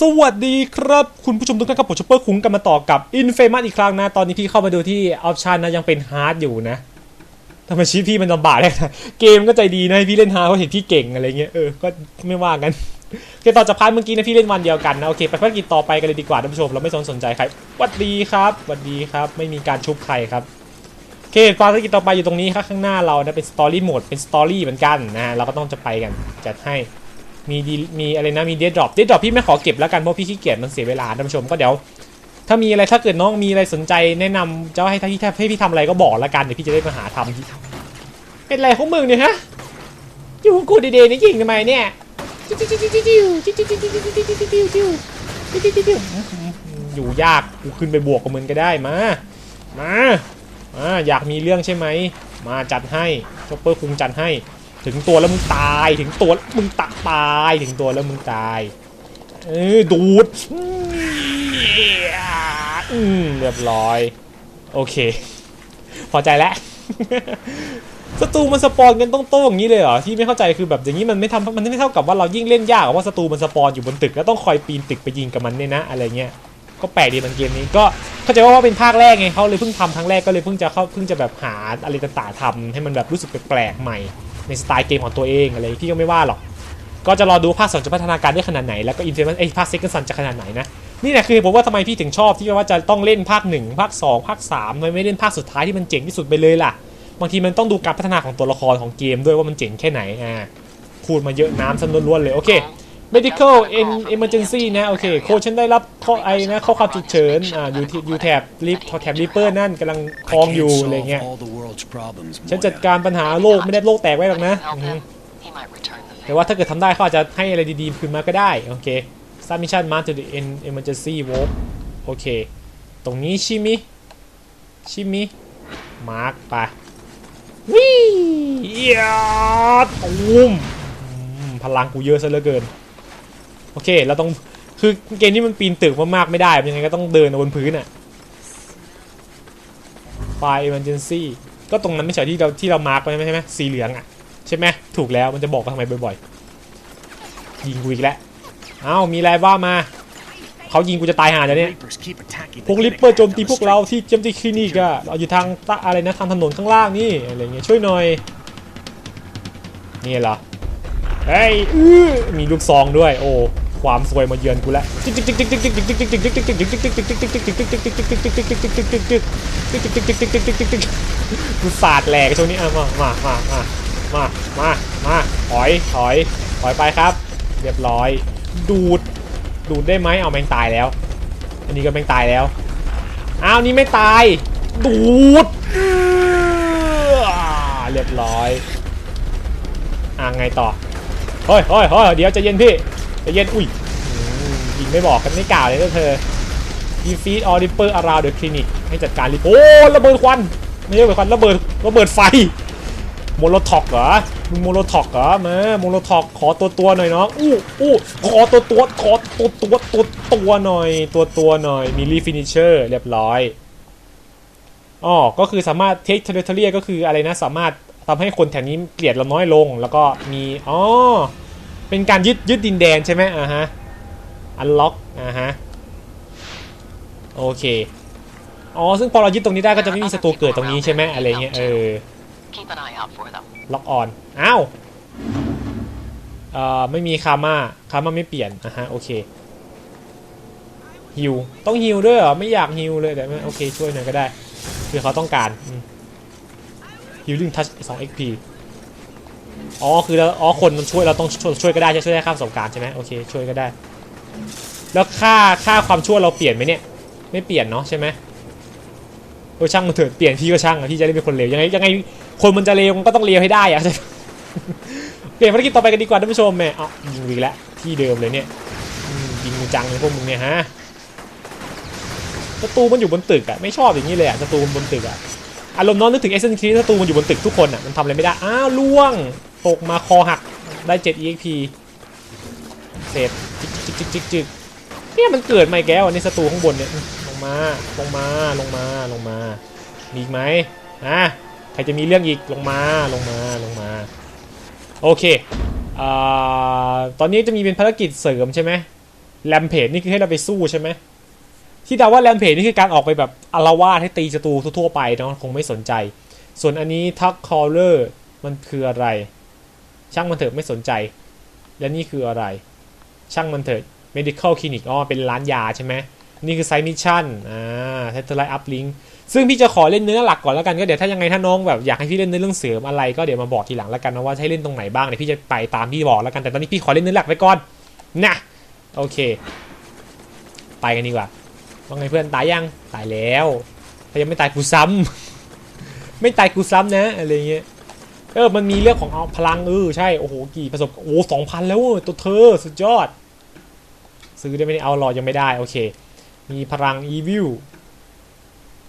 สวัสดีครับ คุณผู้ชมทุกท่านครับผมชอปเปอร์คุ้งกันมาต่อกับ Infamous อีกครั้งนะ ตอนนี้พี่เข้ามาดูที่ออปชันนะยังเป็นฮาร์ดอยู่นะทำไมชีวิตพี่มันลำบากเลยนะเกมก็ใจดีนะให้พี่เล่นฮาร์ดเพราะเห็นพี่เก่งอะไรเงี้ยเออก็ไม่ว่ากันโอเคต่อจากพาร์ทเมื่อกี้นะพี่เล่นวันเดียวกันนะโอเคไปภารกิจต่อไปกันเลยดีกว่าท่านผู้ชมเราไม่สนสนใจใครสวัสดีครับสวัสดีครับ ไม่มีการชุบใครครับโอเคภารกิจต่อไปอยู่ตรงนี้ครับข้างหน้าเรานะเป็นสตอรี่โหมดเป็นสตอรี่เหมือนกันนะเราก็ต้องจะไปกันจัดให้ มีดีมีอะไรนะมีเดดดรอปเดดดรอปพี่ไม่ขอเก็บแล้วกันเพราะพี่ขี้เกียจมันเสียเวลาท่านผู้ชมก็เดี๋ยวถ้ามีอะไรถ้าเกิดน้องมีอะไรสนใจแนะนำจะให้ถ้าพี่ให้พี่ทำอะไรก็บอกแล้วกันเดี๋ยวพี่จะได้มาหาทำเป็นไรของมึงเนี่ยฮะอยู่ของกูดีๆนี่ยิงทำไมเนี่ยอยู่ยากกูขึ้นไปบวกกับมึงก็ได้มามามาอยากมีเรื่องใช่ไหมมาจัดให้ช็อปเปอร์คุงจัดให้ ถึงตัวแล้วมึงตาย ถึงตัวมึงตะตาย ถึงตัวแล้วมึงตาย เออดูดอืมเรียบร้อย โอเค พอใจแล้วศัตรูมันสปอนกันต้องโต้อย่างนี้เลยเหรอที่ไม่เข้าใจคือแบบอย่างนี้มันไม่ทำมันไม่เท่ากับว่าเรายิ่งเล่นยากอว่าศัตรูมันสปอนอยู่บนตึกแล้วต้องคอยปีนตึกไปยิงกับมันเนี่ยนะอะไรเงี้ยก็แปลกดีมันเกมนี้ก็เข้าใจว่าว่าเป็นภาคแรกไงเขาเลยเพิ่งทำครั้งแรกก็เลยเพิ่งจะเข้าเพิ่งจะแบบหาอะไรต่างๆทำให้มันแบบรู้สึกแปลกใหม่ ในสไตล์เกมของตัวเองอะไรพี่ก็ไม่ว่าหรอก ก็จะรอดูภาคสองจะพัฒนาการได้ขนาดไหน แล้วก็อินเฟมันไอภาคเซ็กซ์ซันจะขนาดไหนนะนี่แหละคือผมว่าทำไมพี่ถึงชอบที่ว่าจะต้องเล่นภาค 1 ภาค 2 ภาค3ทำไม่ไม่เล่นภาคสุดท้ายที่มันเจ๋งที่สุดไปเลยล่ะ บางทีมันต้องดูการพัฒนาของตัวละครของเกมด้วยว่ามันเจ๋งแค่ไหนอ่าพูดมาเยอะน้ำซะล้วนๆเลยโอเค medical en- emergency นะโอเคโค้ชฉันได้รับข้อไอนะข้อความฉุกเฉินอ่าอยู่ที่อยู่แถบลิฟแถบริปเปอร์นั่นกำลังคลองอยู่อะไรเงี้ยฉันจัดการปัญหาโลกไม่ได้โลกแตกไว้หรอกนะอือฮึ He might return the แต่ว่าถ้าเกิดทำได้เขาอาจจะให้อะไรดีๆคืนมาก็ได้โอเค submission mark to the end emergency walk โอเค ตรงนี้ชิมิชิมิมาร์กไปวิ่งเอียดตูมอืมพลังกูเยอะซะเหลือเกิน โอเคเราต้องคือเกมนี้มันปีนตึกมากๆไม่ได้ยังไงก็ต้องเดินบนพื้นอะ fire emergency ก็ตรงนั้นไม่ใช่ที่เราที่เรามาร์กไว้ใช่ไหมสีเหลืองอะใช่ไหมถูกแล้วมันจะบอกกันทำไมบ่อยๆ ยิงกูอีกแล้วเอ้ามีอะไรว่ามาเขายิงกูจะตายห่าแล้วเนี่ยพวกลิปเปอร์โจมตีพวกเราที่โจมตีคลินิกอะเราอยู่ทางอะไรนะทางถนนข้างล่างนี่อะไรเงี้ยช่วยหน่อยนี่เหรอเฮ้ยอื้อมีลูกซองด้วย โอ้ ความซวยมาเยือนกูแล้วกูสาดแหลกช่วงนี้อะมามามามามามามาถอยถอยถอยไปครับ เรียบร้อย ดูด ดูดได้ไหมเอาแมงตายแล้ว อันนี้ก็แมงตายแล้วอ้าวนี่ไม่ตาย ดูดเรียบร้อยอ่าไงต่อเฮ้ยเฮ้ยเฮ้ยเดี๋ยวจะเย็นพี่ ใจะเย็นอุ้ยยิงไม่บอกกันไม่กล่าวเลยนะเธอ defeat all ripper around the clinic ให้จัดการริโอ้ระเบิดควันไม่ใช่ระเบิดควันระเบิดระเบิดไฟโมโลท็อกเหรอมึงโมโลท็อกเหรอมาโมโลท็อกขอตัวตัวหน่อยเนาะอู้อู้ขอตัวตัวขอตัวตัวตัวตัวหน่อย ตัวตัวหน่อยมีรีฟินิเชอร์เรียบร้อยอ๋อก็คือสามารถเทคเทเลทเรียก็คืออะไรนะสามารถทำให้คนแถวนี้เกลียดเราน้อยลง แล้วก็มีอ๋อ เป็นการยึดยึดดินแดนใช่ไหมอ่าฮะอันล็อกอ่าฮะโอเคอ๋อซึ่งพอเรายึดตรงนี้ได้ก็จะไม่มีศัตรูเกิดตรงนี้ใช่ไหมอะไรเงี้ยเออ keep an eye out for them. ล็อกออนอ้าวเอ่อไม่มีคาม่าคาม่าไม่เปลี่ยนอะฮะโอเคฮิวต้องฮิวด้วยเหรอไม่อยากฮิวเลยแต่ไม่โอเคช่วยหน่อยก็ได้คือเขาต้องการฮิวลิงทัช2 XP อ๋ อ๋อคือแล้วอ๋อคนมันช่วยเราต้องช่วยช่วยก็ได้ใช่ช่วยได้ค่าประสบการณ์ใช่ไหมโอเคช่วยก็ได้ แล้วค่าค่าความช่วยเราเปลี่ยนไหมเนี่ย ไม่เปลี่ยนเนาะใช่ไหมโอ้ช่างมันเถอะเปลี่ยนพี่ก็ช่างอะพี่จะได้เป็นคนเลวยังไงยังไงคนมันจะเลวมันก็ต้องเลวให้ได้อะเปลี่ยนภารกิจต่อไปกันดีกว่าท่านผู้ชมแม่เอยิงอีกแล้วที่เดิมเลยเนี่ยยิงกูจังเลยพวกมึงเนี่ยฮะศัตรูมันอยู่บนตึกอะไม่ชอบอย่างนี้เลยอะศัตรูมบนตึกอะอารมณ์น้องนึกถึงเอเซนคีศัตรูมันอยู่บนตึกทุกคนอะมันทำอะไรไม่ได้อ้าวล่วง ตกมาคอหักได้ 7 exp เสร็จจิกจิกจิกจิกจิกเนี่ยมันเกิดมาอีกแล้วอันนี้ศัตรูข้างบนเนี่ยลงมาลงมาลงมาลงมา มีอีกไหมอะใครจะมีเรื่องอีกลงมาลงมาลงมา โอเคอ่าตอนนี้จะมีเป็นภารกิจเสริมใช่ไหมแรมเพจนี่คือให้เราไปสู้ใช่ไหมที่เดาว่าแรมเพจนี่คือการออกไปแบบอารวาสให้ตีศัตรูทั่วไปเนาะคงไม่สนใจ ส่วนอันนี้ทักคอลเลอร์มันคืออะไร ช่างมันเถอะไม่สนใจ และนี่คืออะไร ช่างมันเถอะ medical clinic อ๋อเป็นร้านยาใช่ไหมนี่คือไซมิชชั่นอ่า satellite uplink ซึ่งพี่จะขอเล่นเนื้อหลักก่อนแล้วกันก็เดี๋ยวถ้ายังไงถ้าน้องแบบอยากให้พี่เล่นเนื้อเรื่องเสริมอะไรก็เดี๋ยวมาบอกทีหลังแล้วกันนะว่าให้เล่นตรงไหนบ้างเดี๋ยวพี่จะไปตามพี่บอกแล้วกันแต่ตอนนี้พี่ขอเล่นเนื้อหลักไปก่อนนะโอเค ไปกันดีกว่าว่าไงเพื่อนตายยังตายแล้วถ้ายังไม่ตายกูซ้ำไม่ตายกูซ้ำนะอะไรเงี้ย เออ มันมีเรื่องของเอาพลังเออใช่ โอ้โห กี่ประสบ โอ้สองพันแล้วเว้ยตัวเธอ สุดยอด ซื้อได้ไหมเนี่ยเอาหลอดยังไม่ได้ โอเค มีพลัง evil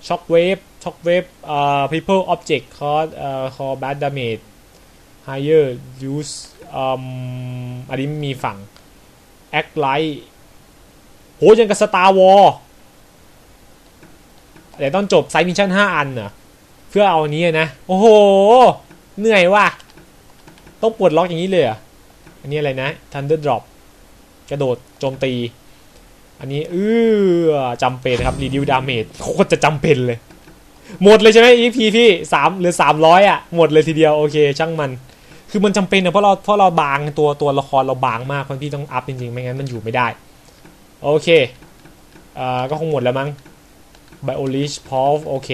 shock wave shock wave เอ่อ people object cause เอ่อ cause bad damage higher use อืมอันนี้มีฝั่ง act light โหยังกับ Star War เดี๋ยวต้องจบไซมิชชั่น5 อันเหรอเพื่อเอาอันนี้นะ โอ้โห เหนื่อยว่ะ ต้องปลดล็อกอย่างนี้เลยอะอันนี้อะไรนะ Thunder Drop กระโดดโจมตี อันนี้เออจำเป็นครับ Reduce Damage โคตรจะจำเป็นเลย หมดเลยใช่ไหม EP พี่สามหรือสามร้อยอะ หมดเลยทีเดียวโอเค ช่างมัน คือมันจำเป็นนะเพราะเราเพราะเราบางตัวตัวละครเราบางมากเพราะพี่ต้องอัพจริงๆ ไม่งั้นมันอยู่ไม่ได้ โอเคอ่าก็คงหมดแล้วมั้ง Biolish p o l โอเค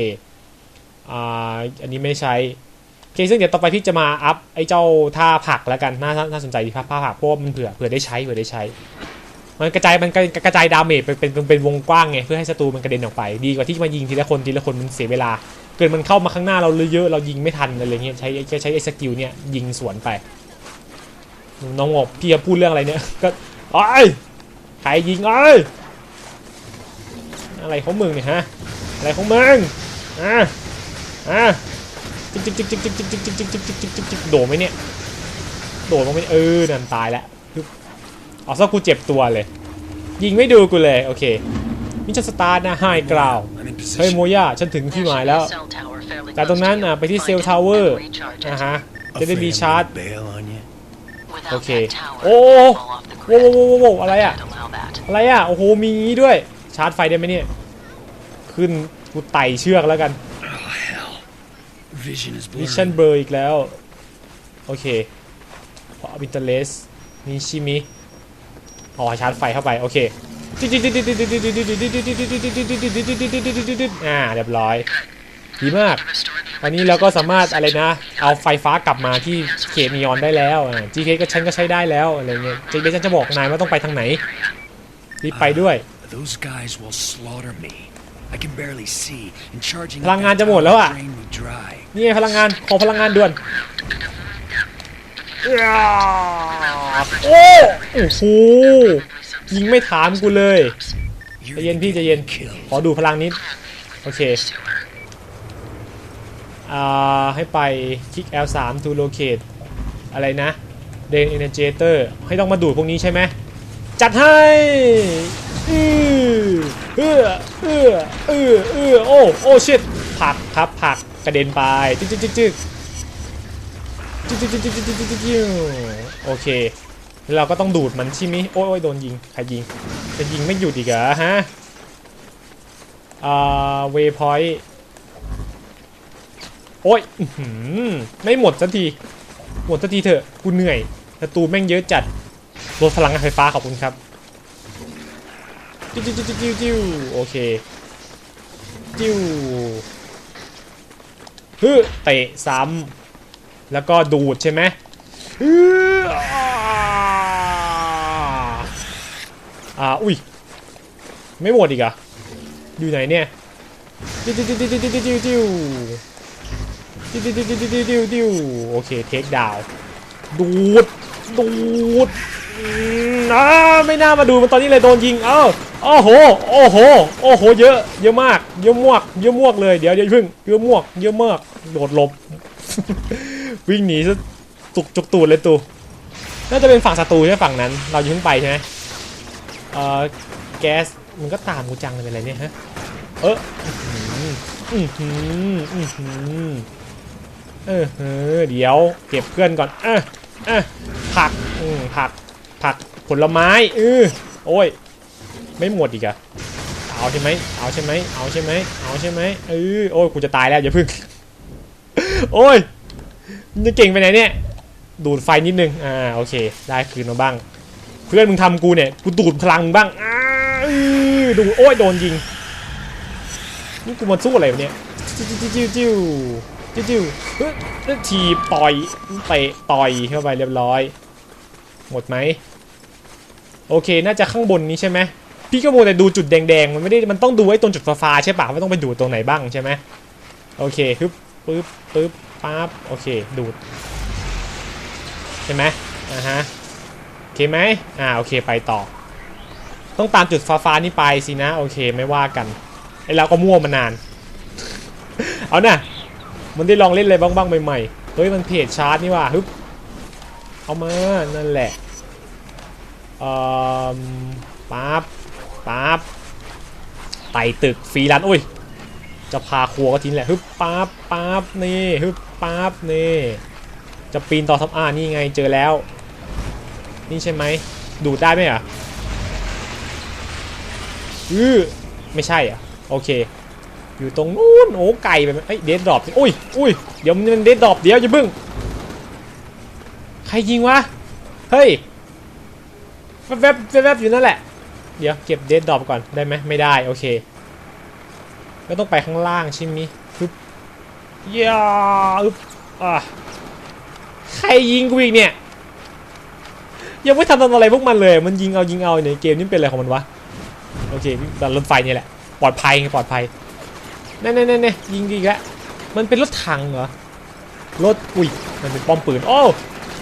อ่าอันนี้ไม่ใช้ เคซึ่งเดี๋ยวต่อไปพี่จะมาอัพไอ้เจ้าท่าผักแล้วกันน่าน่าสนใจดีครับผ้าผักเพราะว่ามันเผื่อเผื่อได้ใช้เผื่อได้ใช้ มันกระจายมันกระจายดาเมจเป็นเป็นเป็นวงกว้างไงเพื่อให้ศัตรูมันกระเด็นออกไป ดีกว่าที่มายิงทีละคนทีละคนมันเสียเวลา เกิดมันเข้ามาข้างหน้าเราเยอะเรายิงไม่ทันอะไรเงี้ยใช้ใช้ใช้ไอ้สกิลเนี่ยยิงสวนไปน้องงบพี่จะพูดเรื่องอะไรเนี่ยก็ไอ้ใครยิงไอ้อะไรของมึงเนี่ยฮะอะไรของมึงอะอะ จิกจิกจิกจิกจิกจิกจิกจิกจิกจิกจิกจิกจิกจิกโดดไหมเนี่ย โดดลงไปเออนั่นตายแล้วเอาซะกูเจ็บตัวเลย ยิงไม่ดูกูเลย โอเคนี่จะสตาร์นะไฮกราวเฮ้ยโมย่าฉันถึงที่หมายแล้วจากตรงนั้นอะไปที่เซล์ทาวเวอร์นะฮะจะได้รีชาร์จโอเค โอ้โว้โว้โว้โว้โว้อะไรอะอะไรอะ โอ้โหมีงี้ด้วย ชาร์จไฟได้ไหมเนี่ย ขึ้นกูไต่เชือกแล้วกัน Vision is มิชชั่น blurry. เบอร์อีกแล้ว โอเคพอบินเตเลสมีชิมิอ๋อชาร์จไฟเข้าไป โอเคอ่าเรียบร้อย ดีมาก ตอนนี้เราก็สามารถอะไรนะ เอาไฟฟ้ากลับมาที่เขตนีออนได้แล้วอ่า GK ก็ฉันก็ใช้ได้แล้วอะไรเงี้ย GK ฉันจะบอกนายว่าต้องไปทางไหนรีบไปด้วย Those guys will slaughter me. I can barely see, and charging พลังงานจะหมดแล้วอะ drain me dry. นี่ไงพลังงานขอพลังงานด่วน โอ้โอ้โหยิงไม่ถามกูเลย You're ใจเย็นพี่ gonna ใจ get เย็น killed. ขอดูพลังนิด โอเค อ่า ให้ไปคลิก L3 to locate อะไรนะ Drain Energator ให้ต้องมาดูดพวกนี้ใช่ไหม จัดให้ อือเออเออเออเออโอ้โอ้ชิตผักครับผักกระเด็นไปจึ๊กจึ๊กจึ๊กจึ๊กจึ๊กจึ๊กจึ๊กจึ๊กจึ๊กจึ๊กโอเคเราก็ต้องดูดมันใช่ไหมโอ้ยโอ้ยโดนยิงใครยิงจะยิงไม่หยุดอีกเหรอฮะอ่าเวพอยต์โอ้ยไม่หมดสักทีหมดสักทีเถอะกูเหนื่อยศัตรูแม่งเยอะจัดลดพลังงานไฟฟ้าขอบคุณครับ จิ้วจิ้วจิ้วจิ้วจิ้วโอเค จิ้วฮึเตะซ้ำแล้วก็ดูดใช่ไหมอ่าอุ้ยไม่หมดอีกอะอยู่ไหนเนี่ยจิวจิวจิ้วจิ้วจิ้วจิ้วจิ้วจิ้วจิ้วจิ้วจิ้วจิ้วจิ้วจิ้วโอเคเทคดาวดูดดูด อืมอ่าไม่น่ามาดูมันตอนนี้เลยโดนยิง เอ้าโอ้โห โอ้โห โอ้โห เยอะ เยอะมาก เยอะมวก เยอะมวกเลย เดี๋ยวเดี๋ยวพึ่ง เยอะมวก เยอะมาก โดดหลบ วิ่งหนีซะตุกจุกตูดเลยตู น่าจะเป็นฝั่งศัตรูใช่ฝั่งนั้น เราอย่าเพิ่งไปใช่ไหมเอ่อ แก๊ส มันก็ตามกูจังเลยเป็นไรเนี่ยฮะ เอออื้อหืออื้อหือเออเออเดี๋ยวเก็บเพื่อนก่อน เออเออผัก อืมผัก ผักผลไม้เออโอ้ย ไม่หมดอีกอะเอาใช่ไหมเอาใช่ไหมเอาใช่ไหมเอาใช่ไหมเออโอ้ยกูจะตายแล้วอย่าพึ่งโอ้ยมึงจะเก่งไปไหนเนี่ยดูดไฟนิดนึงอ่าโอเค ได้คืนมาบ้าง เพื่อนมึงทำกูเนี่ยกูดูดพลังมึงบ้างอ้าอื้อดูโอ้ยโดนยิงนี่กูมาสู้อะไรวะเนี่ยจิ้วจิ้วจิ้วจิ้วจิ้วจิ้วเฮ้ยเฮ้ยทีบต่อยเตะต่อยเข้าไปเรียบร้อย หมดไหม โอเค น่าจะข้างบนนี้ใช่ไหมพี่ก็โมวแต่ดูจุดแดงๆ มันไม่ได้ มันต้องดูไอ้ตรงจุดฟ้าๆใช่ปะว่าต้องไปดูตรงไหนบ้างใช่ไหมโอเคฮึบปึ๊บปึ๊บปั๊บ โอเค ดูด ใช่ไหมอ่าฮะ โอเคไหมอ่า โอเค ไปต่อ ต้องตามจุดฟ้าๆนี่ไปสินะ โอเค ไม่ว่ากัน ไอเราก็มั่วมานาน เอาน่ะ มันได้ลองเล่นอะไรบ้างๆใหม่ๆ เฮ้ย มันเพจชาร์จนี่ว่าฮึบเอามา นั่นแหละ เอ่อปั๊บปั๊บไต่ตึกฟรีรันอุ้ยจะพาครัวก็ทิ้งแหละฮึบปั๊บปั๊บนี่ฮึบปั๊บนี่จะปีนต่อทับอ่านี่ไงเจอแล้ว นี่ใช่ไหมดูดได้ไหมอะอือไม่ใช่อะโอเค อยู่ตรงนู้นโอ้ไก่ไปไหมเอ้ยเดดดรอปอุ้ยอุ้ยเดี๋ยวมันเดดดรอปเดี๋ยวอย่าเพิ่งใครยิงวะเฮ้ย แวบแวบแวบแวบอยู่นั่นแหละ เดี๋ยวเก็บเดดดอปก่อนได้ไหมไม่ได้โอเคก็ต้องไปข้างล่างใช่ไหมฮึบยาอึบอะใครยิงกูอีกเนี่ยยังไม่ทำอะไรพวกมันเลย มันยิงเอายิงเอาในเกมนี่เป็นอะไรของมันวะโอเคดันรถไฟนี่แหละปลอดภัยไงปลอดภัยแน่แน่แน่แน่ยิงอีกแล้วมันเป็นรถถังเหรอรถอุ้ยมันเป็นป้อมปืนโอ้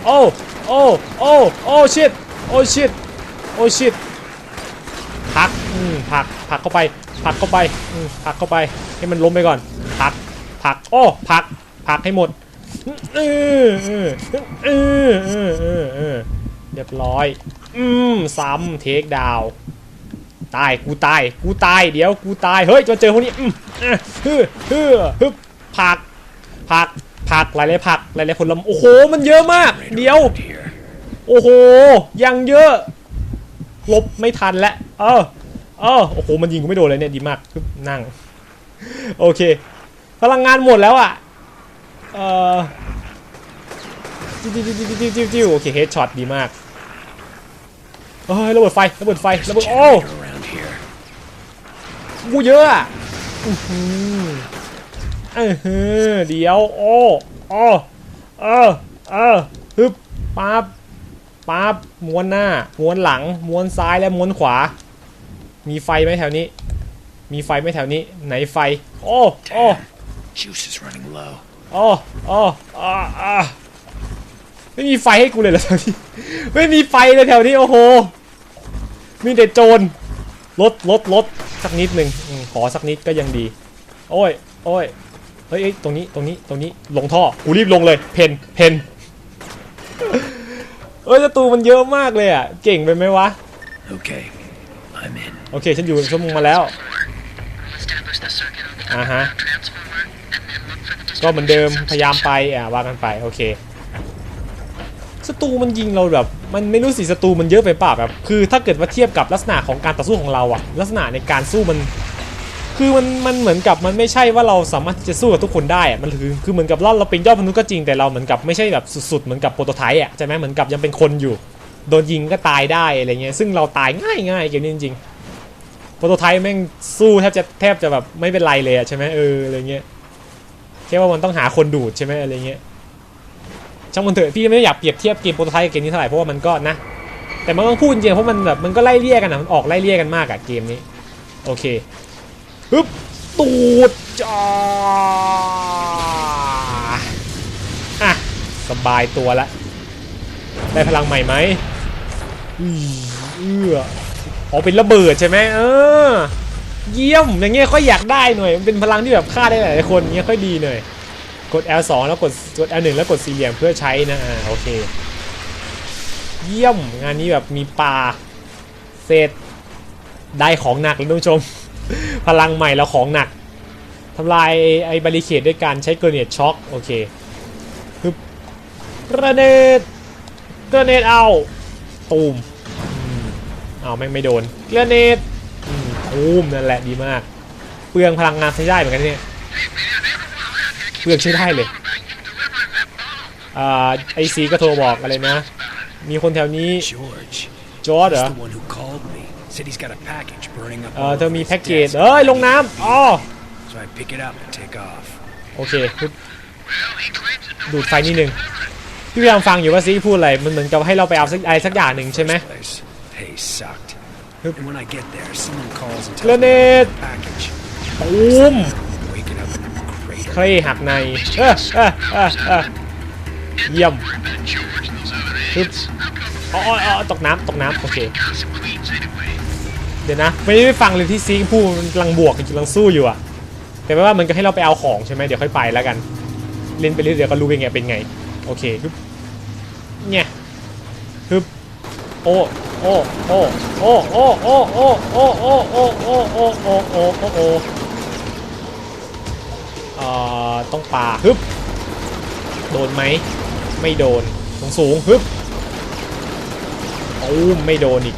โอ้โอ้โอ้โอ้ชิตโอ้ชิต โอ้ชิตพักอืมผักผักเข้าไปผักเข้าไปอืมผักเข้าไปให้มันล้มไปก่อนผักผักโอ้ผักผักให้หมดเออเออเออเออเออเออเรียบร้อย อืมซ้ำเทคดาวตายกูตายกูตายเดี๋ยวกูตายเฮ้ยจะเจอพวกนี้อืมอะฮึฮึฮึบผักผักผักหลายๆผักหลายๆผลไม้โอ้โห มันเยอะมาก เดี๋ยว โอ้โหยังเยอะ ลบไม่ทันแล้วเออเออโอ้โหมันยิงกูไม่โดนเลยเนี่ยดีมากคือนั่ง โอเค พลังงานหมดแล้วอะเออจิ้วจิ้วจิ้วจิ้วจิ้วจิ้วโอเคเฮดช็อตดีมากเฮ้ยระเบิดไฟระเบิดไฟระเบิด There's a โอ้ generator around here. กูเยอะอะอือหือเออหือเดี๋ยวโอ้โอ้เออเออฮึบปั๊บ ปั๊บม้วนหน้า ม้วนหลัง ม้วนซ้ายและม้วนขวา มีไฟไหมแถวนี้ มีไฟไหมแถวนี้ ไหนไฟ โอ้โอ้ Juice is running low. โอ้โอ้อ่าอ่าไม่มีไฟให้กูเลยเหรอแถวนี้ ไม่มีไฟเลยแถวนี้โอ้โห มีแต่โจรลดลดลดสักนิดหนึ่งอืมขอสักนิดก็ยังดี โอ้ย โอ้ยเฮ้ยเอ้ยตรงนี้ ตรงนี้ ตรงนี้ ลงท่อ กูรีบลงเลย เพน เพน เอ้ยศัตรูมันเยอะมากเลยอะ เก่งไปไหมวะ Okay, I'm in. โอเค ฉันอยู่ชั่วโมงมาแล้ว Establish the circuit on the Uh-huh. underground transformer, and then look for the ก็เหมือนเดิม distribution พยายามไป substation. อะว่ากันไป โอเคศัตรูมันยิงเราแบบ มันไม่รู้สิศัตรูมันเยอะไปเปล่าแบบ คือถ้าเกิดว่าเทียบกับลักษณะของการต่อสู้ของเราอะลักษณะในการสู้มัน คือมันมันเหมือนกับมันไม่ใช่ว่าเราสามารถจะสู้กับทุกคนได้อะมันคือคือเหมือนกับเราเราเป็นยอดมนุษย์ก็จริงแต่เราเหมือนกับไม่ใช่แบบสุดๆเหมือนกับโปรโตไทป์อะใช่ไหมเหมือนกับยังเป็นคนอยู่ โดนยิงก็ตายได้อะไรเงี้ยซึ่งเราตายง่ายง่ายเกมนี้จริงๆโปรโตไทป์แม่งสู้แทบจะแทบจะแบบไม่เป็นไรเลยอะใช่ไหมเอออะไรเงี้ยแค่ว่ามันต้องหาคนดูดใช่ไหมอะไรเงี้ยช่างมันเถอะพี่ไม่อยากเปรียบเทียบเกมโปรโตไทป์กับเกมนี้เท่าไหร่เพราะว่ามันก็นะแต่มันต้องพูดจริงเพราะมันแบบมันก็ไล่เลี่ยกันอะมันออกไล่เลี่ยกันมากอะเกมนี้โอเค ฮึบตูดจ้าอะสบายตัวละ ได้พลังใหม่ไหมอือเอื้ออ๋อเป็นระเบิดใช่ไหมเออ เยี่ยมอย่างเงี้ยค่อยอยากได้หน่อย มันเป็นพลังที่แบบฆ่าได้หลายคนเงี้ยค่อยดีหน่อย กด L2 แล้วกดกด L1 แล้วกดสี่เหลี่ยมเพื่อใช้นะอ่าโอเค เยี่ยมงานนี้แบบมีปลาเศษได้ของหนักแล้วท่านผู้ชม พลังใหม่แล้วของหนักทำลายไอ้บาริเคดด้วยการใช้เกรเนตช็อคโอเคฮึบกระเนตกระเนตเอาตูมอืมเอาแม่งไม่โดนกระเนตอุ้มนั่นแหละดีมาก เปลืองพลังงานใช้ได้เหมือนกันเนี่ยเปลืองใช้ได้เลยอ่าไอซีก็โทรบอกอะไรนะ มีคนแถวนี้ George. จอร์ด He's เหรอ the one who called me. Said he's got a package burning up. เออ all เธอ over มี his แพ็กเกจ desk. เอ้ย ลงน้ำอ๋อ So I pick it up and take off. โอเคปึ๊บดูดไฟนิดนึงพี่พยายามฟังอยู่ว่าซีพูดอะไร มันเหมือนกับให้เราไปเอาสักอะไรสักอย่างหนึ่งใช่ไหม Place. Hey, sucked. Yep. And when I get there, someone calls and tells me Grenade. about the package. ตูม Waking up in a เค crater. รหักในเออเออเออเออ เยี่ยมปึ๊บอ๋ออ๋ออ๋อตกน้ำตกน้ำโอเค เดี๋ยวนะ ไม่ได้ฟังเลยที่ซีพูดกำลังบวกกำลังสู้อยู่อะแต่ว่ามันก็ให้เราไปเอาของใช่ไหมเดี๋ยวค่อยไปแล้วกัน เล่นไปเรื่อยเดี๋ยวก็รู้เองไงเป็นไง โอเคฮึบเนี่ยฮึบโอ้โอ้โอ้โอ้โอ้โอ้โอ้โอ้โอ้โอ้โอ้โอ้โอ้โอ้โอ้โอ้ต้องปาฮึบโดนไหม ไม่โดนสูงสูงฮึบโอ้มไม่โดนอีก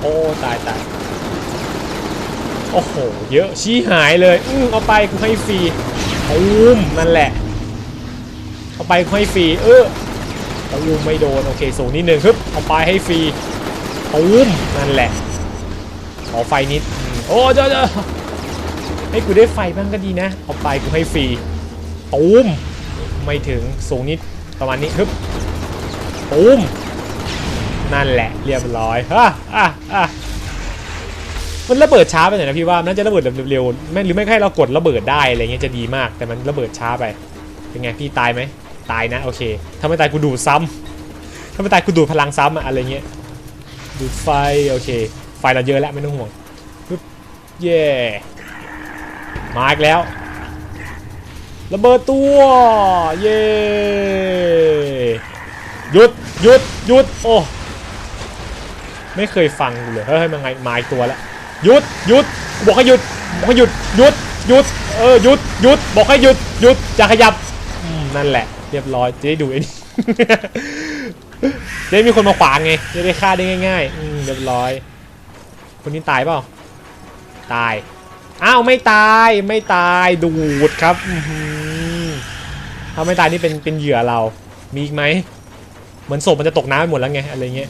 โอ้ตายตายโอ้โห เยอะชี้หายเลย อืมเอาไปกูให้ฟรีตูมนั่นแหละ เอาไปกูให้ฟรี เออตูมไม่โดน โอเค สูงนิดนึงครับเอาไปให้ฟรีตูมนั่นแหละ ขอไฟนิด โอ้เจ้าเจ้าให้กูได้ไฟบ้างก็ดีนะ เอาไปกูให้ฟรีตูม ไม่ถึงสูงนิดประมาณนี้ครับตูมนั่นแหละเรียบร้อยฮ่าอะอะมันระเบิดช้าไปหน่อยนะพี่ว่าน่าจะระเบิดเร็วๆไม่หรือไม่ให้เรากดระเบิดได้อะไรเงี้ยจะดีมาก แต่มันระเบิดช้าไปเป็นไงพี่ตายไหมตายนะโอเคถ้าไม่ตายกูดูดซ้ำถ้าไม่ตายกูดูดพลังซ้ำอะอะไรเงี้ยดูดไฟโอเค ไฟเราเยอะแล้วไม่ต้องห่วงปึ๊บเย่มาอีกแล้ว ระเบิดตัว เย่หยุดหยุดหยุดโอ้ไม่เคยฟังกูเลยเฮ้ยมันไงมาอีกตัวแล้วหยุดหยุดบอกให้หยุดบอกให้หยุดหยุดหยุดเออหยุดหยุดบอกให้หยุดหยุดอย่าขยับนั่นแหละ เรียบร้อยจะได้ดูไอ้นี่จะได้มีคนมาขวางไงจะได้ฆ่าได้ง่ายๆเรียบร้อย คนนี้ตายเปล่าตาย อ้าวไม่ตายไม่ตายดูดครับถ้าไม่ตายนี่เป็นเป็นเหยื่อเรา มีอีกไหมเหมือนศพมันจะตกน้ำไปหมดแล้วไงอะไรเงี้ย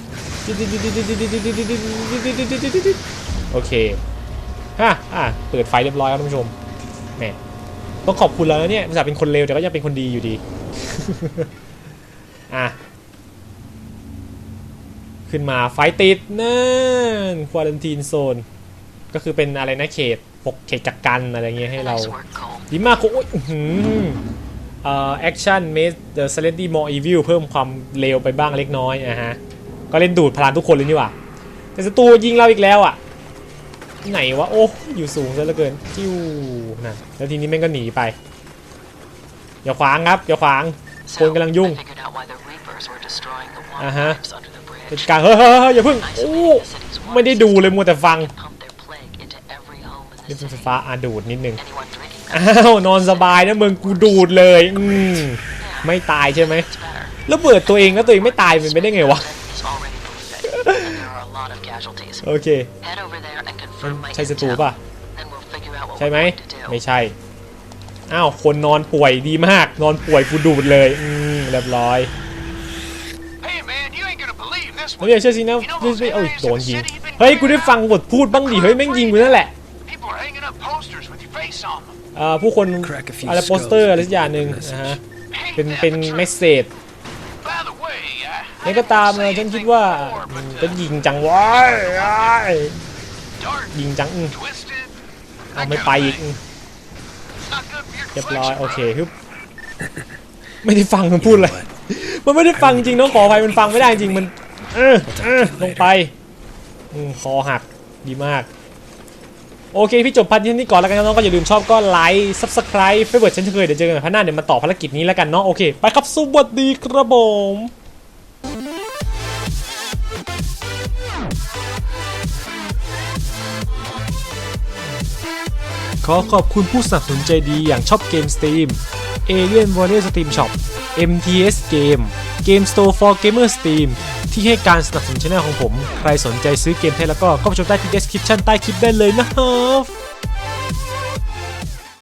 โอเคฮ่าอะเปิดไฟเรียบร้อยครับท่านผู้ชมแหมต้องขอบคุณแล้วนะเนี่ยอุตส่าเป็นคนเลวแต่ก็ยังเป็นคนดีอยู่ดีอะขึ้นมาไฟติดนั่นควอลันทีนโซน ก็คือเป็นอะไรนะเขต ปกเขตกักกันอะไรเงี้ยให้เรา Nice work, Cole. ดีมากโอ้ยอื้อหือเอ่อ action made the slightly more evil เพิ่มความเลวไปบ้างเล็กน้อยนะฮะ ก็เล่นดูดพลังทุกคนเลยนี่หว่าแต่ศัตรูยิงเราอีกแล้วอะ ไหนวะ โอ้อยู่สูงซะเหลือเกิน จิ้วนะแล้วทีนี้แม่งก็หนีไป อย่าขวางครับ อย่าขวาง So, คนกำลังยุ่ง I figured out why the Reapers were destroying the water Uh-huh. pipes under the เป็น bridge. การเฮ้ยเฮ้ยเฮ้ยอย่าเพิ่งโอ้ Isolating the city's ไม่ได้ water ดูเลยมัวแต่ฟัง นี่ the เป็นไฟ city. ฟ้าอาดูดนิดนึง Anyone drinking อ้าว นอนสบายนะมึงกูดูดเลย อืมไม่ตายใช่ไหม it's better. แล้วเบิดตัวเองแล้วตัวเองไม่ตายเป็นไปได้ไงวะ Is already polluted, and there are a lot of casualties. โอเค Head over there and มัน confirm my ใช่ศัตรู intel. ป่ะ Then we'll figure out what ใช่ไหม we're going to do. ไม่ใช่ อ้าว คนนอนป่วยดีมาก นอนป่วยกูดูดเลย อืมเรียบร้อย Hey man, you ain't gonna believe this เฮ้ one. ยเชื่อสินะเฮ้ยเฮ้ยเอ้ยโดนยิง เฮ้ย กูได้ฟังบทพูดบ้างดิ เฮ้ย แม่งยิงกูนั่นแหละ ผู้คนอะไรโปสเตอร์อะไรสักอย่างหนึ่งนะฮะเป็นเป็นเมสเซจนี่ก็ตามเลยฉันคิดว่าก็ยิงจังว้ายยิงจังอืม twisted. เอาไม่ไปอีกเรียบร้อยโอเคฮึบไม่ได้ฟังมันพูดเลยมันไม่ได้ฟังจริงน้องขออภัยมันฟังไม่ได้จริงมันเออเออลงไปคอหักดีมาก โอเค พี่จบพันที่นี่ก่อนแล้วกันน้องก็อย่าลืมชอบก็ไลค์ซับสไคร b e เฟเวอร์เช่นเคยเดี๋ยวเจอกันใหม่พันหน้าเดี๋ยวมาต่อภารกิจนี้แล้วกันเนาะโอเคไปครับสวัสดีครับผมขอขอบคุณผู้สนับสนุนใจดีอย่างชอบเกมสตรีม Alien Warrior Steam Shop MTS Game Game Store for Gamer Steam ที่ให้การสนับสนุนช่องของผม ใครสนใจซื้อเกมไทยแล้วก็เข้าไปชมใต้ที่ description ใต้คลิปได้เลยนะครับ